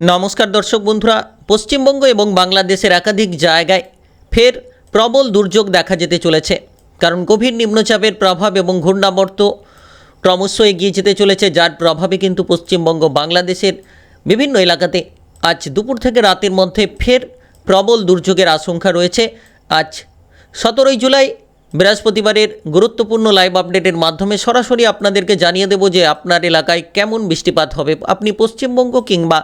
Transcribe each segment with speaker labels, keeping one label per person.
Speaker 1: নমস্কার দর্শক বন্ধুরা, পশ্চিমবঙ্গ এবং বাংলাদেশের একাধিক জায়গায় ফের প্রবল দুর্যোগ দেখা যেতে চলেছে। কারণ গভীর নিম্নচাপের প্রভাব এবং ঘূর্ণাবর্ত ক্রমশ এগিয়ে যেতে চলেছে, যার প্রভাবে কিন্তু পশ্চিমবঙ্গ, বাংলাদেশের বিভিন্ন এলাকাতে আজ দুপুর থেকে রাতের মধ্যে ফের প্রবল দুর্যোগের আশঙ্কা রয়েছে। আজ সতেরোই জুলাই বৃহস্পতিবারের গুরুত্বপূর্ণ লাইভ আপডেটের মাধ্যমে সরাসরি আপনাদেরকে জানিয়ে দেব যে আপনার এলাকায় কেমন বৃষ্টিপাত হবে। আপনি পশ্চিমবঙ্গ কিংবা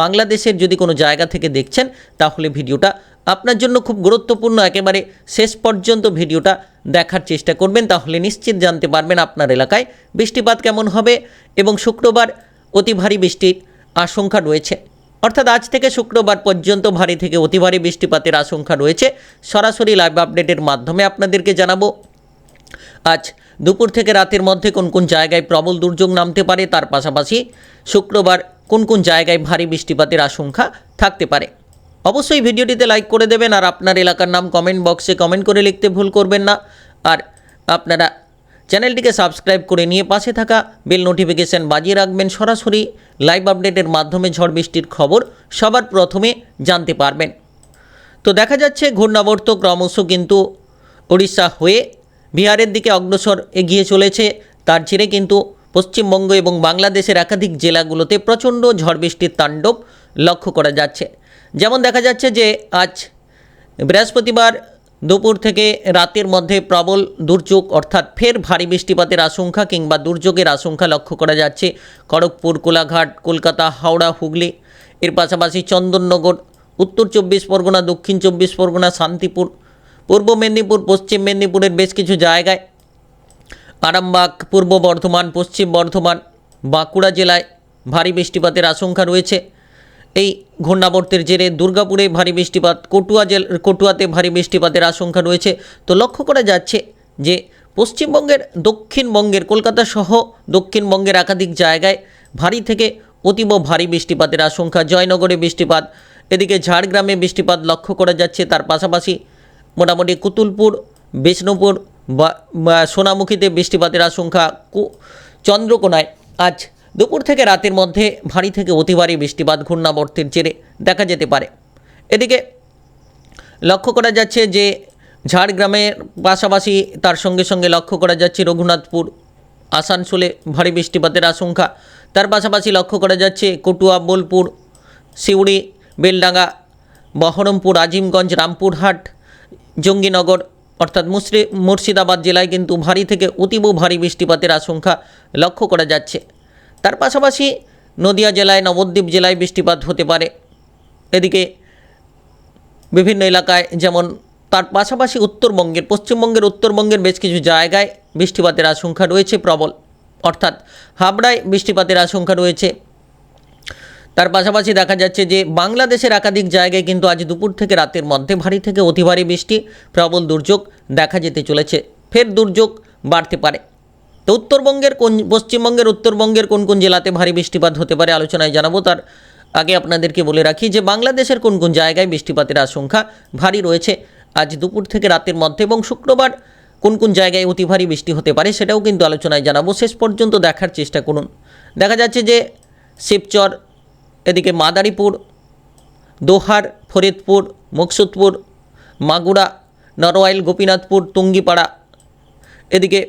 Speaker 1: বাংলাদেশের যদি কোনো জায়গা থেকে দেখছেন, তাহলে ভিডিওটা আপনার জন্য খুব গুরুত্বপূর্ণ। একেবারে শেষ পর্যন্ত ভিডিওটা দেখার চেষ্টা করবেন, তাহলে নিশ্চিত জানতে পারবেন আপনার এলাকায় বৃষ্টিপাত কেমন হবে এবং শুক্রবার অতি ভারী বৃষ্টির আশঙ্কা রয়েছে। অর্থাৎ আজ থেকে শুক্রবার পর্যন্ত ভারী থেকে অতি ভারী বৃষ্টিপাতের আশঙ্কা রয়েছে। সরাসরি লাইভ আপডেটের মাধ্যমে আপনাদেরকে জানাব। আজ দুপুর থেকে রাতের মধ্যে কোন কোন জায়গায় প্রবল দুর্যোগ নামতে পারে, তার পাশাপাশি শুক্রবার কোন কোন জায়গায় ভারী বৃষ্টিপাতের আশঙ্কা থাকতে পারে। অবশ্যই ভিডিওটিতে লাইক করে দেবেন আর আপনার এলাকার নাম কমেন্ট বক্সে কমেন্ট করে লিখতে ভুল করবেন না। আর আপনারা চ্যানেলটিকে সাবস্ক্রাইব করে নিয়ে পাশে থাকা বেল নোটিফিকেশান বাজিয়ে রাখবেন সরাসরি। লাইভ আপডেটের মাধ্যমে ঝড় বৃষ্টির খবর সবার প্রথমে জানতে পারবেন। তো দেখা যাচ্ছে ঘূর্ণাবর্ত ক্রমশ কিন্তু ওড়িশা হয়ে বিহারের দিকে অগ্রসর এগিয়ে চলেছে। তার জেরে কিন্তু পশ্চিমবঙ্গ এবং বাংলাদেশের একাধিক জেলাগুলোতে প্রচণ্ড ঝড় বৃষ্টির তাণ্ডব লক্ষ্য করা যাচ্ছে। যেমন দেখা যাচ্ছে যে আজ বৃহস্পতিবার দুপুর থেকে রাতের মধ্যে প্রবল দুর্যোগ, অর্থাৎ ফের ভারী বৃষ্টিপাতের আশঙ্কা কিংবা দুর্যোগের আশঙ্কা লক্ষ্য করা যাচ্ছে। খড়গপুর, কোলাঘাট, কলকাতা, হাওড়া, হুগলি। এর পাশাপাশি চন্দননগর, উত্তর চব্বিশ পরগনা, দক্ষিণ চব্বিশ পরগনা, শান্তিপুর, পূর্ব মেদিনীপুর, পশ্চিম মেদিনীপুরের বেশ কিছু জায়গায়। আরামবাগ, পূর্ব বর্ধমান, পশ্চিম বর্ধমান, বাঁকুড়া জেলায় ভারী বৃষ্টিপাতের আশঙ্কা রয়েছে। এই ঘূর্ণাবর্তের জেরে দুর্গাপুরে ভারী বৃষ্টিপাত, কটুয়া জেল, কটুয়াতে ভারী বৃষ্টিপাতের আশঙ্কা রয়েছে। তো লক্ষ্য করা যাচ্ছে যে পশ্চিমবঙ্গের, দক্ষিণবঙ্গের, কলকাতা সহ দক্ষিণবঙ্গের একাধিক জায়গায় ভারী থেকে অতীব ভারী বৃষ্টিপাতের আশঙ্কা। জয়নগরে বৃষ্টিপাত, এদিকে ঝাড়গ্রামে বৃষ্টিপাত লক্ষ্য করা যাচ্ছে। তার পাশাপাশি মোটামুটি কুতুলপুর, বিষ্ণুপুর বা সোনামুখীতে বৃষ্টিপাতের আশঙ্কা। চন্দ্রকোনায় আজ দুপুর থেকে রাতের মধ্যে ভারী থেকে অতি ভারী বৃষ্টিপাত ঘূর্ণাবর্তের জেরে দেখা যেতে পারে। এদিকে লক্ষ্য করা যাচ্ছে যে ঝাড়গ্রামের পাশাপাশি তার সঙ্গে সঙ্গে লক্ষ্য করা যাচ্ছে রঘুনাথপুর, আসানসোলে ভারী বৃষ্টিপাতের আশঙ্কা। তার পাশাপাশি লক্ষ্য করা যাচ্ছে কটুয়া, বোলপুর, সিউড়ি, বেলডাঙ্গা, বহরমপুর, আজিমগঞ্জ, রামপুরহাট, জঙ্গিনগর অর্থাৎ মুর্শিদাবাদ জেলায় কিন্তু ভারী থেকে অতীব ভারী বৃষ্টিপাতের আশঙ্কা লক্ষ্য করা যাচ্ছে। তার পাশাপাশি নদিয়া জেলায়, নবদ্বীপ জেলায় বৃষ্টিপাত হতে পারে। এদিকে বিভিন্ন এলাকায় যেমন তার পাশাপাশি উত্তরবঙ্গের, পশ্চিমবঙ্গের, উত্তরবঙ্গের বেশ কিছু জায়গায় বৃষ্টিপাতের আশঙ্কা রয়েছে প্রবল। অর্থাৎ হাবড়ায় বৃষ্টিপাতের আশঙ্কা রয়েছে। তার পাশাপাশি দেখা যাচ্ছে যে বাংলাদেশের একাধিক জায়গায় কিন্তু আজ দুপুর থেকে রাতের মধ্যে ভারী থেকে অতি ভারী বৃষ্টি, প্রবল দুর্যোগ দেখা যেতে চলেছে। ফের দুর্যোগ বাড়তে পারে। তো উত্তরবঙ্গের কোন, পশ্চিমবঙ্গের উত্তরবঙ্গের কোন কোন জেলাতে ভারী বৃষ্টিপাত হতে পারে আলোচনায় জানাব। তার আগে আপনাদেরকে বলে রাখি যে বাংলাদেশের কোন কোন জায়গায় বৃষ্টিপাতের আশঙ্কা ভারী রয়েছে। আজ দুপুর থেকে রাতের মধ্যে এবং শুক্রবার কোন কোন জায়গায় অতি ভারী বৃষ্টি হতে পারে সেটাও কিন্তু আলোচনায় জানাব। শেষ পর্যন্ত দেখার চেষ্টা করুন। দেখা যাচ্ছে যে শিবচর, এদিকে মাদারীপুর, দোহার, ফরিদপুর, মুকসুদপুর, মাগুরা, নরওয়াইল, গোপীনাথপুর, টুঙ্গিপাড়া, এদিকে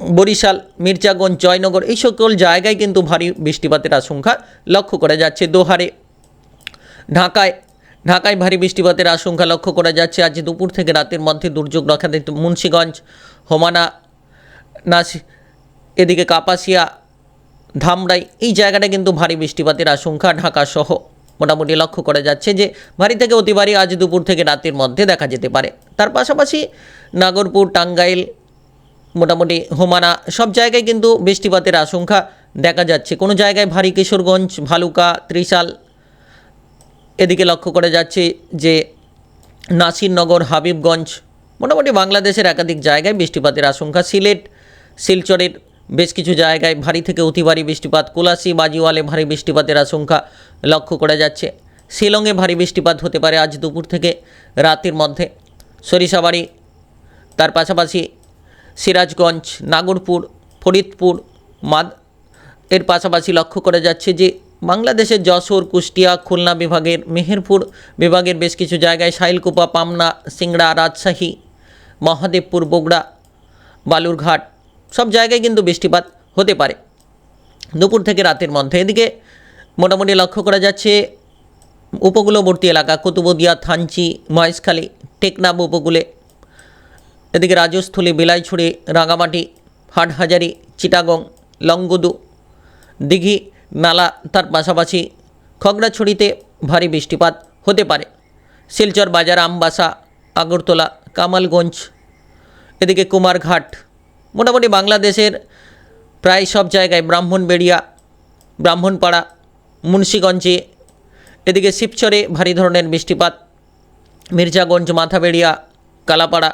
Speaker 1: বরিশাল, মির্জাগঞ্জ, জয়নগর এই সকল জায়গায় কিন্তু ভারী বৃষ্টিপাতের আশঙ্কা লক্ষ্য করা যাচ্ছে। দোহারে, ঢাকায় ঢাকায় ভারী বৃষ্টিপাতের আশঙ্কা লক্ষ্য করা যাচ্ছে। আজ দুপুর থেকে রাতের মধ্যে দুর্যোগ রক্ষা দিতে মুন্সীগঞ্জ, হোমানা, নাসি, এদিকে কাপাসিয়া, ধামরাই এই জায়গাটা কিন্তু ভারী বৃষ্টিপাতের আশঙ্কা ঢাকা সহ মোটামুটি লক্ষ্য করা যাচ্ছে যে ভারী থেকে অতি ভারী আজ দুপুর থেকে রাতের মধ্যে দেখা যেতে পারে। তার পাশাপাশি নাগরপুর, টাঙ্গাইল মোটামুটি হোমানা সব জায়গায় কিন্তু বৃষ্টিপাতের আশঙ্কা দেখা যাচ্ছে। কোনো জায়গায় ভারী কিশোরগঞ্জ, ভালুকা, ত্রিশাল এদিকে লক্ষ্য করা যাচ্ছে যে নাসিরনগর, হাবিবগঞ্জ, মোটামুটি বাংলাদেশের একাধিক জায়গায় বৃষ্টিপাতের আশঙ্কা। সিলেট, শিলচরের বেশ কিছু জায়গায় ভারী থেকে অতি ভারী বৃষ্টিপাত। কোলাসি বাজিওয়ালে ভারী বৃষ্টিপাতের আশঙ্কা লক্ষ্য করা যাচ্ছে। শিলংয়ে ভারী বৃষ্টিপাত হতে পারে আজ দুপুর থেকে রাতের মধ্যে। সরিষাবাড়ি, তার পাশাপাশি সিরাজগঞ্জ, নাগরপুর, ফরিদপুর, মাদ এর পাশাপাশি লক্ষ্য করা যাচ্ছে যে বাংলাদেশের যশোর, কুষ্টিয়া, খুলনা বিভাগের, মেহেরপুর বিভাগের বেশ কিছু জায়গায় শাইলকুপা, পামনা, সিংড়া, রাজশাহী, মহাদেবপুর, বগুড়া, বালুরঘাট সব জায়গায় কিন্তু বৃষ্টিপাত হতে পারে। দুপুর থেকে রাতের মধ্যে। এদিকে মোটামুটি লক্ষ্য করা যাচ্ছে উপকূলবর্তী এলাকা, কুতুবদিয়া, থানচি, মহেশখালী টেকনাব উপকূলে এদিকে রাজস্থলী, বিলাইছড়ি রাঙামাটি হাটহাজারি, চিটাগং, লংগুদু, দিঘি নালা তার পাশাপাশি খগড়াছড়িতে ভারী বৃষ্টিপাত হতে পারে। শিলচর বাজার, আমবাসা, আগরতলা, কামালগঞ্জ, এদিকে কুমারঘাট, মোটামুটি বাংলাদেশের প্রায় সব জায়গায় ব্রাহ্মণবেড়িয়া, ব্রাহ্মণপাড়া, মুন্সীগঞ্জে, এদিকে শিবচরে ভারী ধরনের বৃষ্টিপাত, মির্জাগঞ্জ, মাথাবেড়িয়া, কালাপাড়া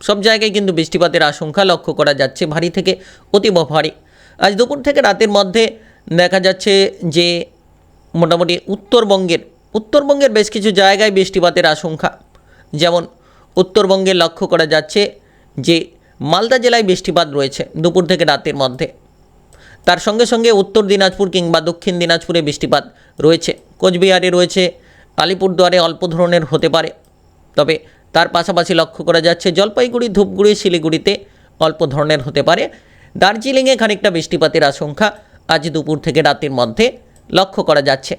Speaker 1: সব জায়গায় কিন্তু বৃষ্টিপাতের আশঙ্কা লক্ষ্য করা যাচ্ছে ভারী থেকে অতীব ভারী। আজ দুপুর থেকে রাতের মধ্যে দেখা যাচ্ছে যে মোটামুটি উত্তরবঙ্গের উত্তরবঙ্গের বেশ কিছু জায়গায় বৃষ্টিপাতের আশঙ্কা। যেমন উত্তরবঙ্গে লক্ষ্য করা যাচ্ছে যে মালদা জেলায় বৃষ্টিপাত রয়েছে দুপুর থেকে রাতের মধ্যে। তার সঙ্গে সঙ্গে উত্তর দিনাজপুর কিংবা দক্ষিণ দিনাজপুরে বৃষ্টিপাত রয়েছে। কোচবিহারে রয়েছে, আলিপুরদুয়ারে অল্প ধরনের হতে পারে। তবে তার পাশাপাশি লক্ষ্য করা যাচ্ছে জলপাইগুড়ি, ধূপগুড়ি, শিলিগুড়িতে অল্প ধরনের হতে পারে। দার্জিলিংয়ে খানিকটা বৃষ্টিপাতের আশঙ্কা আজ দুপুর থেকে রাতের মধ্যে লক্ষ্য করা যাচ্ছে।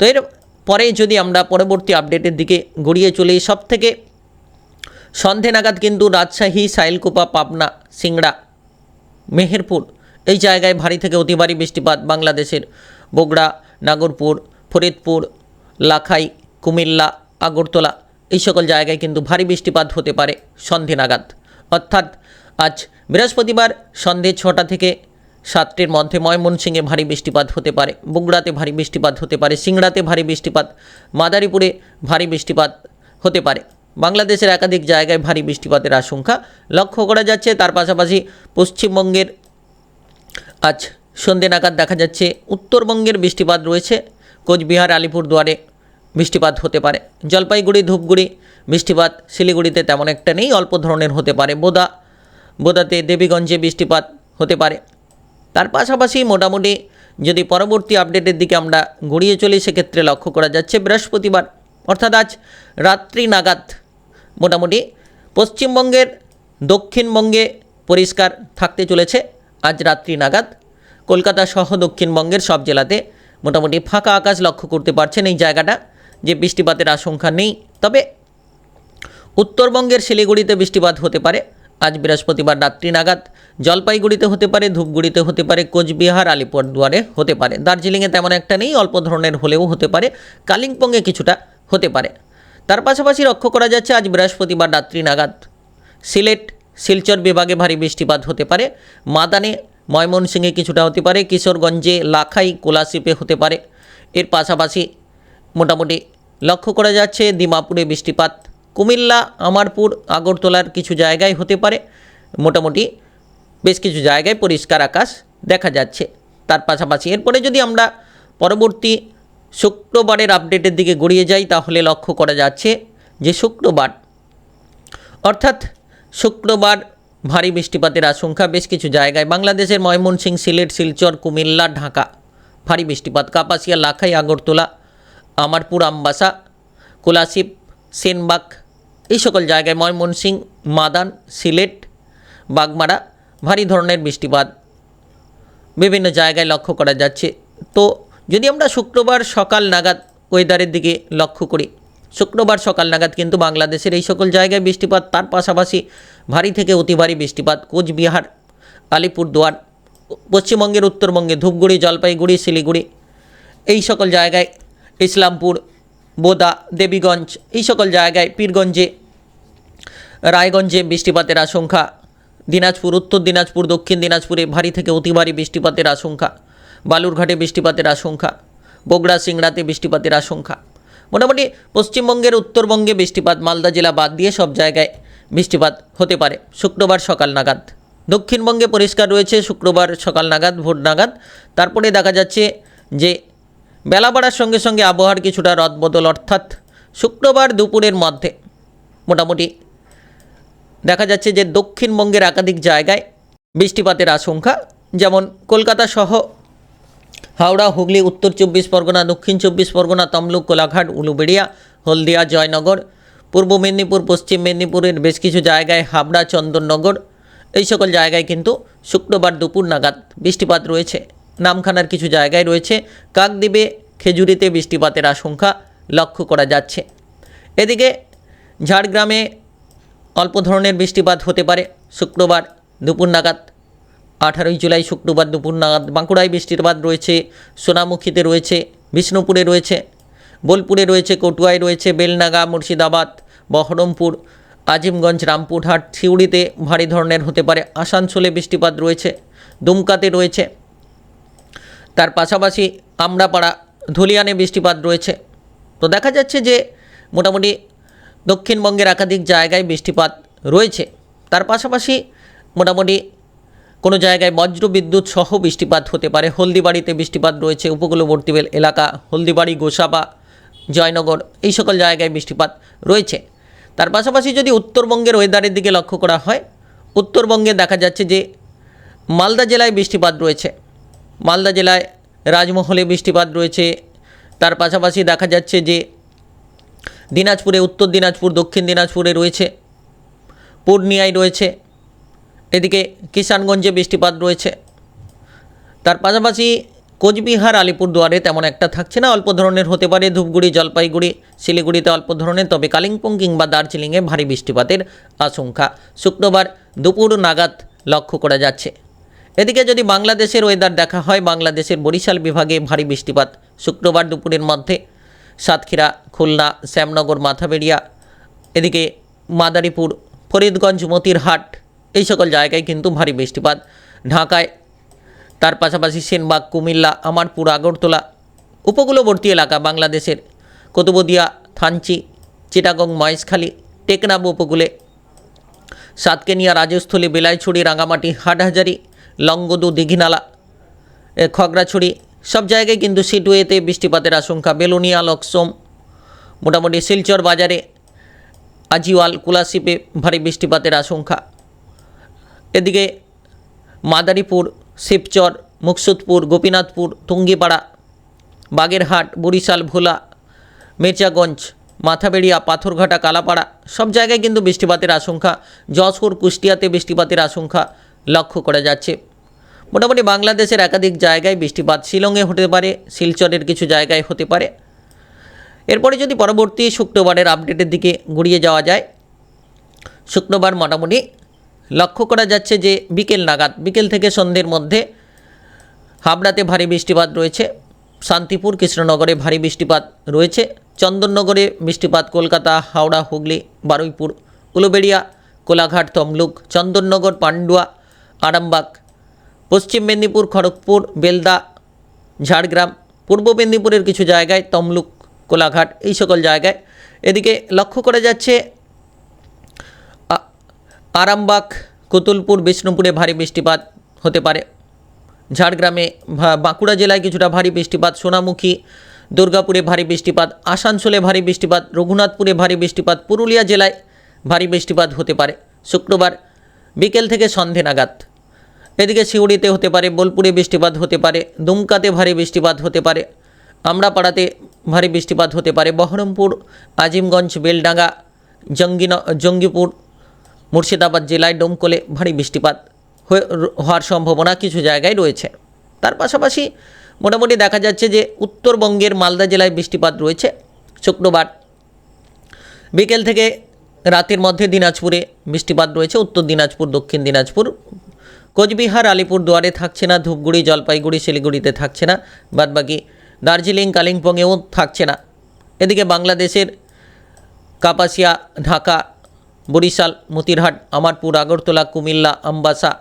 Speaker 1: তো এর পরে যদি আমরা পরবর্তী আপডেটের দিকে গড়িয়ে চলি সব থেকে সন্ধে নাগাদ কিন্তু রাজশাহী সাইলকুপা পাবনা, সিংড়া, মেহেরপুর এই জায়গায় ভারী থেকে অতি ভারী বৃষ্টিপাত। বাংলাদেশের বগুড়া, নাগরপুর, ফরিদপুর, লাখাই, কুমিল্লা, আগরতলা এই সকল জায়গায় কিন্তু ভারী বৃষ্টিপাত হতে পারে সন্ধে নাগাদ। অর্থাৎ আজ বৃহস্পতিবার সন্ধে ছটা থেকে সাতটির মধ্যে ময়মনসিংহে ভারী বৃষ্টিপাত হতে পারে, বগুড়াতে ভারী বৃষ্টিপাত হতে পারে, সিংড়াতে ভারী বৃষ্টিপাত, মাদারীপুরে ভারী বৃষ্টিপাত হতে পারে। বাংলাদেশের একাধিক জায়গায় ভারী বৃষ্টিপাতের আশঙ্কা লক্ষ্য করা যাচ্ছে। তার পাশাপাশি পশ্চিমবঙ্গের আজ সন্ধে নাগাদ দেখা যাচ্ছে, উত্তরবঙ্গের বৃষ্টিপাত রয়েছে। কোচবিহার, আলিপুরদুয়ারে বৃষ্টিপাত হতে পারে। জলপাইগুড়ি, ধূপগুড়ি বৃষ্টিপাত শিলিগুড়িতে তেমন একটা নেই, অল্প ধরনের হতে পারে। বোদা, বোদাতে দেবীগঞ্জে বৃষ্টিপাত হতে পারে। তার পাশাপাশি মোটামুটি যদি পরবর্তী আপডেটের দিকে আমরা গড়িয়ে চলি, সেক্ষেত্রে লক্ষ্য করা যাচ্ছে বৃহস্পতিবার, অর্থাৎ আজ রাত্রি নাগাদ মোটামুটি পশ্চিমবঙ্গের দক্ষিণবঙ্গে পরিষ্কার থাকতে চলেছে। আজ রাত্রি নাগাদ কলকাতা সহ দক্ষিণবঙ্গের সব জেলাতে মোটামুটি ফাঁকা আকাশ লক্ষ্য করতে পারছেন এই জায়গাটা। যে বৃষ্টিপাতের আশঙ্কা নেই। তবে উত্তরবঙ্গের শিলিগুড়িতে বৃষ্টিপাত হতে পারে। আজ বৃহস্পতিবার রাত্রি নাগাদ জলপাইগুড়িতে হতে পারে, ধূপগুড়িতে হতে পারে, কোচবিহার, আলিপুরদুয়ারে হতে পারে। দার্জিলিংয়ে তেমন একটা নেই, অল্প ধরনের হলেও হতে পারে। কালিম্পংয়ে কিছুটা হতে পারে। তার পাশাপাশি লক্ষ্য করা যাচ্ছে, আজ বৃহস্পতিবার রাত্রি নাগাদ সিলেট, শিলচর বিভাগে ভারী বৃষ্টিপাত হতে পারে। মাদানে, ময়মনসিংহে কিছুটা হতে পারে। কিশোরগঞ্জে, লাখাই, কোলাশিপে হতে পারে। এর পাশাপাশি মোটামুটি লক্ষ্য করা যাচ্ছে দিমাপুরে বৃষ্টিপাত। কুমিল্লা, আমারপুর, আগরতলার কিছু জায়গায় হতে পারে। মোটামুটি বেশ কিছু জায়গায় পরিষ্কার আকাশ দেখা যাচ্ছে। তার পাশাপাশি এরপরে যদি আমরা পরবর্তী শুক্রবারের আপডেটের দিকে গড়িয়ে যাই, তাহলে লক্ষ্য করা যাচ্ছে যে শুক্রবার, অর্থাৎ শুক্রবার ভারী বৃষ্টিপাতের আশঙ্কা বেশ কিছু জায়গায়। বাংলাদেশের ময়মনসিংহ, সিলেট, শিলচর, কুমিল্লা, ঢাকা ভারী বৃষ্টিপাত। কাপাসিয়া, লাখাই, আগরতলা আমারপুর আমবাসা কোলাশিপ সেনবাগ এই সকল জায়গায় ময়মনসিং মাদান, সিলেট, বাগমারা ভারী ধরনের বৃষ্টিপাত বিভিন্ন জায়গায় লক্ষ্য করা যাচ্ছে। তো যদি আমরা শুক্রবার সকাল নাগাদ ওয়েদারের দিকে লক্ষ্য করি, শুক্রবার সকাল নাগাদ কিন্তু বাংলাদেশের এই সকল জায়গায় বৃষ্টিপাত, তার পাশাপাশি ভারী থেকে অতি ভারী বৃষ্টিপাত, কোচবিহার, আলিপুরদুয়ার, পশ্চিমবঙ্গের উত্তরবঙ্গে ধূপগুড়ি, জলপাইগুড়ি, শিলিগুড়ি, এই সকল জায়গায় ইসলামপুর, বোদা, দেবীগঞ্জ, এই সকল জায়গায় পীরগঞ্জে, রায়গঞ্জে বৃষ্টিপাতের আশঙ্কা। দিনাজপুর, উত্তর দিনাজপুর, দক্ষিণ দিনাজপুরে ভারী থেকে অতি ভারী বৃষ্টিপাতের আশঙ্কা। বালুরঘাটে বৃষ্টিপাতের আশঙ্কা। বগড়া, সিংড়াতে বৃষ্টিপাতের আশঙ্কা। মোটামুটি পশ্চিমবঙ্গের উত্তরবঙ্গে বৃষ্টিপাত, মালদা জেলা বাদ দিয়ে সব জায়গায় বৃষ্টিপাত হতে পারে। শুক্রবার সকাল নাগাদ। দক্ষিণবঙ্গে পরিষ্কার রয়েছে শুক্রবার সকাল নাগাদ, ভোর নাগাদ। তারপরে দেখা যাচ্ছে যে বেলা বাড়ার সঙ্গে সঙ্গে আবহাওয়ার কিছুটা রদবদল অর্থাৎ শুক্রবার দুপুরের মধ্যে। মোটামুটি দেখা যাচ্ছে যে দক্ষিণবঙ্গের একাধিক জায়গায় বৃষ্টিপাতের আশঙ্কা, যেমন কলকাতা সহ হাওড়া, হুগলি, উত্তর চব্বিশ পরগনা, দক্ষিণ চব্বিশ পরগনা, তমলুক, কোলাঘাট, উলুবেড়িয়া, হলদিয়া, জয়নগর, পূর্ব মেদিনীপুর, পশ্চিম মেদিনীপুরের বেশ কিছু জায়গায় হাবড়া, চন্দননগর, এই সকল জায়গায় কিন্তু শুক্রবার দুপুর নাগাদ বৃষ্টিপাত রয়েছে। নামখানার কিছু জায়গায় রয়েছে। কাকদ্বীপে খেজুরিতে বৃষ্টিপাতের আশঙ্কা লক্ষ্য করা যাচ্ছে। এদিকে ঝাড়গ্রামে অল্প ধরনের বৃষ্টিপাত হতে পারে। শুক্রবার দুপুর নাগাদ, আঠারোই জুলাই শুক্রবার দুপুর নাগাদ বাঁকুড়ায় বৃষ্টিপাত রয়েছে, সোনামুখীতে রয়েছে, বিষ্ণুপুরে রয়েছে, বোলপুরে রয়েছে, কটুয়ায় রয়েছে, বেলনাগা, মুর্শিদাবাদ, বহরমপুর, আজিমগঞ্জ, রামপুরহাট, সিউড়িতে ভারী ধরনের হতে পারে। আসানসোলে বৃষ্টিপাত রয়েছে, দুমকাতে রয়েছে। তার পাশাপাশি আমরাপাড়া ধুলিয়ানে বৃষ্টিপাত রয়েছে। তো দেখা যাচ্ছে যে মোটামুটি দক্ষিণবঙ্গের একাধিক জায়গায় বৃষ্টিপাত রয়েছে। তার পাশাপাশি মোটামুটি কোনো জায়গায় বজ্র বিদ্যুৎ সহ বৃষ্টিপাত হতে পারে। হলদিবাড়িতে বৃষ্টিপাত রয়েছে। উপকূলবর্তী এলাকা, হলদিবাড়ি, গোসাবা, জয়নগর এই সকল জায়গায় বৃষ্টিপাত রয়েছে। তার পাশাপাশি যদি উত্তরবঙ্গের ওয়েদারের দিকে লক্ষ্য করা হয়, উত্তরবঙ্গে দেখা যাচ্ছে যে মালদা জেলায় বৃষ্টিপাত রয়েছে। মালদা জেলায় রাজমহলে বৃষ্টিপাত রয়েছে। তার পাশাপাশি দেখা যাচ্ছে যে দিনাজপুরে, উত্তর দিনাজপুর, দক্ষিণ দিনাজপুরে রয়েছে, পূর্ণিয়ায় রয়েছে, এদিকে কিষানগঞ্জে বৃষ্টিপাত রয়েছে। তার পাশাপাশি কোচবিহার, আলিপুরদুয়ারে তেমন একটা থাকছে না, অল্প ধরনের হতে পারে, ধূপগুড়ি, জলপাইগুড়ি, শিলিগুড়িতে অল্প ধরনের, তবে কালিম্পং কিংবা দার্জিলিংয়ে ভারী বৃষ্টিপাতের আশঙ্কা। শুক্রবার দুপুর নাগাদ লক্ষ্য করা যাচ্ছে। এদিকে যদি বাংলাদেশের ওয়েদার দেখা হয়, বাংলাদেশের বরিশাল বিভাগে ভারী বৃষ্টিপাত। শুক্রবার দুপুরের মধ্যে সাতক্ষীরা, খুলনা, শ্যামনগর, মাথাবেড়িয়া, এদিকে মাদারীপুর, ফরিদগঞ্জ, মতিরহাট, এই সকল জায়গায় কিন্তু ভারী বৃষ্টিপাত। ঢাকায়, তার পাশাপাশি সেনবাগ, কুমিল্লা, আমারপুর, আগরতলা, উপকূলবর্তী এলাকা বাংলাদেশের কতুবদিয়া, থানচি, চিটাগং, মহেশখালী টেকনাব উপকূলে, সাতকেনিয়া, রাজস্থলী, বেলাইছড়ি রাঙামাটি হাটহাজারি লংগদু দিঘিনালা খগড়াছড়ি, সব জায়গায় কিন্তু সিটওয়েতে বৃষ্টিপাতের আশঙ্কা। বেলুনিয়া, লক্সম, মোটামুটি শিলচর বাজারে, আজিওয়াল কুলাশিপে ভারী বৃষ্টিপাতের আশঙ্কা। এদিকে মাদারীপুর, শিবচর, মুকসুদপুর, গোপীনাথপুর, টুঙ্গিপাড়া, বাগেরহাট, বরিশাল, ভোলা, মির্জাগঞ্জ, মাথাবেড়িয়া, পাথরঘাটা, কালাপাড়া, সব জায়গায় কিন্তু বৃষ্টিপাতের আশঙ্কা। যশোর, কুষ্টিয়াতে বৃষ্টিপাতের আশঙ্কা। লক্ষ্য করা যাচ্ছে। মোটামুটি বাংলাদেশের একাধিক জায়গায় বৃষ্টিপাত শিলংয়ে হতে পারে, শিলচরের কিছু জায়গায় হতে পারে। এরপরে যদি পরবর্তী শুক্রবারের আপডেটের দিকে গড়িয়ে যাওয়া যায়, শুক্রবার মোটামুটি লক্ষ্য করা যাচ্ছে যে বিকেল নাগাদ, বিকেল থেকে সন্ধ্যের মধ্যে হাবড়াতে ভারী বৃষ্টিপাত রয়েছে, শান্তিপুর, কৃষ্ণনগরে ভারী বৃষ্টিপাত রয়েছে, চন্দননগরে বৃষ্টিপাত কলকাতা, হাওড়া, হুগলি, বারুইপুর, উলুবেড়িয়া, কোলাঘাট, তমলুক, চন্দননগর, পান্ডুয়া আরামবাগ, পশ্চিম মেদিনীপুর, খড়গপুর, বেলদা, ঝাড়গ্রাম, পূর্ব মেদিনীপুরের কিছু জায়গায় তমলুক, কোলাঘাট এই সকল জায়গায়। এদিকে লক্ষ্য করা যাচ্ছে আরামবাগ, কুতুলপুর, বিষ্ণুপুরে ভারী বৃষ্টিপাত হতে পারে। ঝাড়গ্রামে বাঁকুড়া জেলায় কিছুটা ভারী বৃষ্টিপাত, সোনামুখী, দুর্গাপুরে ভারী বৃষ্টিপাত, আসানসোলে ভারী বৃষ্টিপাত, রঘুনাথপুরে ভারী বৃষ্টিপাত, পুরুলিয়া জেলায় ভারী বৃষ্টিপাত হতে পারে। শুক্রবার বিকেল থেকে সন্ধে নাগাদ। এদিকে সিউড়িতে হতে পারে, বোলপুরে বৃষ্টিপাত হতে পারে, দুমকাতে ভারী বৃষ্টিপাত হতে পারে, আমরাপাড়াতে ভারী বৃষ্টিপাত হতে পারে, বহরমপুর, আজিমগঞ্জ, বেলডাঙ্গা, জঙ্গিন, জঙ্গিপুর, মুর্শিদাবাদ জেলায় ডোমকলে ভারী বৃষ্টিপাত হওয়ার সম্ভাবনা কিছু জায়গায় রয়েছে। তার পাশাপাশি মোটামুটি দেখা যাচ্ছে যে উত্তরবঙ্গের মালদা জেলায় বৃষ্টিপাত রয়েছে শুক্রবার। বিকেল থেকে রাতের মধ্যে দিনাজপুরে বৃষ্টিপাত রয়েছে, উত্তর দিনাজপুর, দক্ষিণ দিনাজপুর কোচবিহার আলিপুর দুয়ারে থাকছে না, ধূপগুড়ি, জলপাইগুড়ি, শিলিগুড়িতে থাকছে না, বাদবাকি দার্জিলিং, কালিম্পংয়েও থাকছে না। এদিকে বাংলাদেশের কাপাসিয়া, ঢাকা, বরিশাল, মতিরহাট, আমারপুর, আগরতলা, কুমিল্লা, আমবাসা,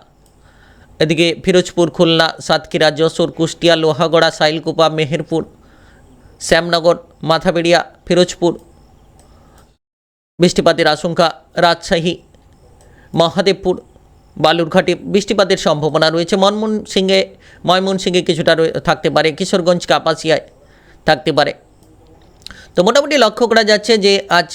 Speaker 1: এদিকে ফিরোজপুর, খুলনা, সাতক্ষীরা, যশোর, কুষ্টিয়া, লোহাগড়া, সাইলকুপা, মেহেরপুর, শ্যামনগর, মাথাবেড়িয়া, ফিরোজপুর। বৃষ্টিপাতের আশঙ্কা রাজশাহী, মহাদেবপুর বালুরঘাটে বৃষ্টিপাতের সম্ভাবনা রয়েছে। ময়মনসিংহে ময়মনসিংহে কিছুটা থাকতে পারে। কিশোরগঞ্জ, কাপাসিয়ায় থাকতে পারে। তো মোটামুটি লক্ষ্য করা যাচ্ছে যে আজ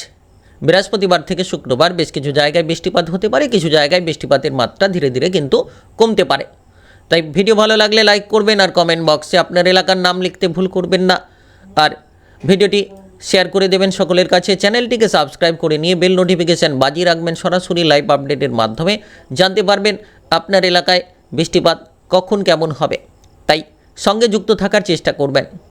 Speaker 1: বৃহস্পতিবার থেকে শুক্রবার বেশ কিছু জায়গায় বৃষ্টিপাত হতে পারে, কিছু জায়গায় বৃষ্টিপাতের মাত্রা ধীরে ধীরে কিন্তু কমতে পারে। তাই ভিডিও ভালো লাগলে লাইক করবেন আর কমেন্ট বক্সে আপনার এলাকার নাম লিখতে ভুল করবেন না। আর ভিডিওটি শেয়ার করে দেবেন সকলের কাছে। চ্যানেলটিকে সাবস্ক্রাইব করে নিয়ে বেল নোটিফিকেশান বাজিয়ে রাখবেন সরাসরি লাইভ আপডেটের মাধ্যমে। জানতে পারবেন আপনার এলাকায় বৃষ্টিপাত কখন কেমন হবে। তাই সঙ্গে যুক্ত থাকার চেষ্টা করবেন।